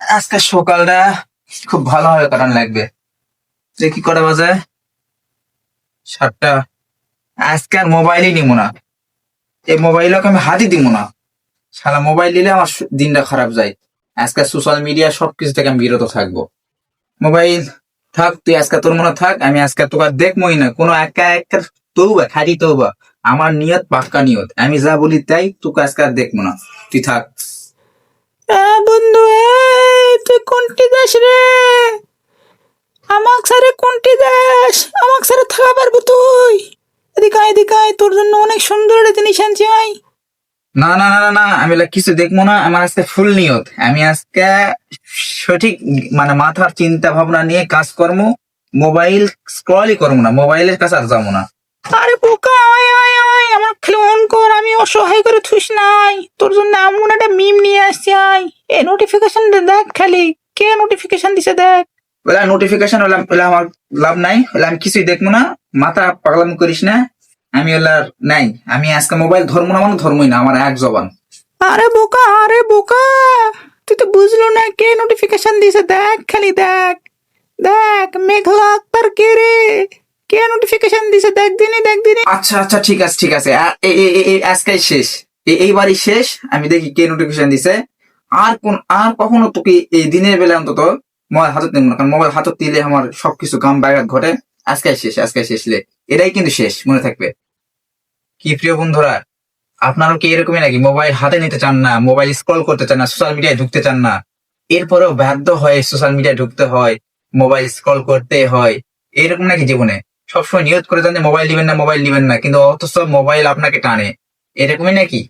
আজকে সকালটা খুব ভালোভাবে কাটান লাগবে। যে কি করে বাজে? সাতটা। আজকে আর মোবাইলই নিব না। এই মোবাইলকে আমি হাতই দিব না। সারা মোবাইল নিলে আমার দিনটা খারাপ যায়। আজকে সোশ্যাল মিডিয়া সবকিছু থেকে আমি বিরত থাকব। মোবাইল থাক, তুই আজকে তোর মনে থাক, আমি আজকে তোকে দেখবোই না। কোনো একা একটা তৌবা খালি তৌবা। আমার নিয়ত পাক্কা নিয়ত। আমি যা বলি তাই তোকে আজকে আর দেখব না। তুই থাক। বন্ধু তুই কোনটি দেশ রে? আমাক সারে কোনটি দেশ? আমাক সারে থাকা পারব তুই? এদিকে আয়, এদিকে আয়, তোর জন্য অনেক সুন্দর একটা জিনিস আনছি আই না না না না আমি কিছু দেখব না আমার আজকে ফুল নিয়ত। আমি আজকে সঠিক মানে মাথার চিন্তা ভাবনা নিয়ে কাজ কর্ম মোবাইল স্ক্রলই করব না মোবাইলের কাছে আর যাব না। আরে বোকা অসহায় করে থুস নাই। তোর জন্য এমন একটা মিম নিয়ে আসছি আই এই নোটিফিকেশন দেখ খালি। কে নোটিফিকেশন দিছে দেখ। ওলা নোটিফিকেশন ওলা ওলা আমার লাভ নাই। ওলা আমি কিছুই দেখব না। মাথা পাগলামি করিস না। আমি ওলার নাই। আমি আজকে মোবাইল ধরবো না মানে ধর্মই না আমার এক জবান। আরে বোকা আরে বোকা! তুই তো বুঝলো না কে নোটিফিকেশন দিছে দেখ খালি দেখ। দেখ মেঘলা আক্তার কে রে? কে নোটিফিকেশন দিছে? দেখ দেখ আচ্ছা আচ্ছা ঠিক আছে ঠিক আছে। আ- এ- এ- এ- এ- আজকেই শেষ। এইবারই শেষ। আমি দেখি কে নোটিফিকেশন দিছে। আর কোন, আর কখনো তোকে এই দিনের বেলা অন্তত মোবাইল হাতত নেব না। কারণ মোবাইল হাতত দিলে আমার সবকিছু কাম ঘটে। আজকে শেষ আজকে শেষ লে। এটাই কিন্তু শেষ, মনে থাকবে। কি প্রিয় বন্ধুরা, আপনারও কি এরকমই নাকি মোবাইল হাতে নিতে চান না? মোবাইল স্ক্রল করতে চান না? সোশ্যাল মিডিয়ায় ঢুকতে চান না? এরপরেও বাধ্য হয়ে সোশ্যাল মিডিয়ায় ঢুকতে হয় মোবাইল স্ক্রল করতে হয়। এরকম নাকি জীবনে? সবসময় নিয়ত করে জানে, মোবাইল নিবেন না, মোবাইল নিবেন না। কিন্তু অথচ মোবাইল আপনাকে টানে। এরকমই নাকি?